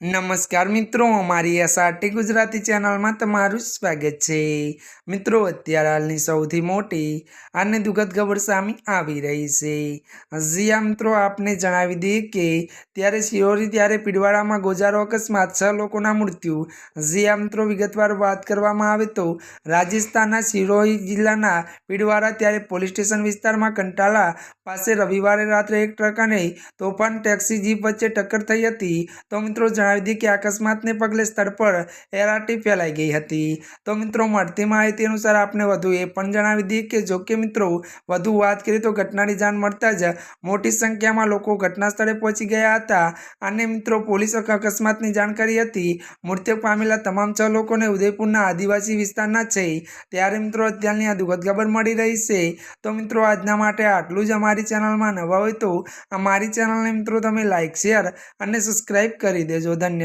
નમસ્કાર મિત્રો, અમારી એસઆરટી ગુજરાતી ચેનલમાં તમારું સ્વાગત છે. મિત્રો, અત્યારે હાલની સૌથી મોટી અને દુઃખદ ખબર સામે આવી રહી છે. હજી મિત્રો, આપને જણાવી દઈએ કે ત્યારે શિહોરી ત્યારે પીડવાડામાં ગોજારો અકસ્માત, છ લોકોના મૃત્યુ. હજી મિત્રો, વિગતવાર વાત કરવામાં આવે તો રાજસ્થાનના શિરોહી જિલ્લાના પીડવાડા ત્યારે પોલીસ સ્ટેશન વિસ્તારમાં કંટાળા પાસે રવિવારે રાત્રે એક ટ્રક અને તોફાન ટેક્સી જીપ વચ્ચે ટક્કર થઈ હતી. તો મિત્રો જણાવી દઈએ કે અકસ્માતને પગલે સ્થળ પર એરાટી ફેલાઈ ગઈ હતી. તો મિત્રો, મળતી માહિતી અનુસાર આપને વધુ એ પણ જણાવી દઈએ કે જો કે મિત્રો, વધુ વાત કરીએ તો ઘટનાની જાણ મળતા જ મોટી સંખ્યામાં લોકો ઘટના સ્થળે પહોંચી ગયા હતા. અને મિત્રો, પોલીસ અકસ્માતની જાણકારી હતી. મૃત્યુ પામેલા તમામ છ લોકોને ઉદયપુરના આદિવાસી વિસ્તારના છે. ત્યારે મિત્રો, અત્યારની આ દુઃખદ ખબર મળી રહી છે. તો મિત્રો, આજના માટે આટલું જ. અમારી ચેનલમાં નવા હોય તો અમારી ચેનલને મિત્રો, તમે લાઇક શેર અને સબસ્ક્રાઈબ કરી દેજો. धन्यवाद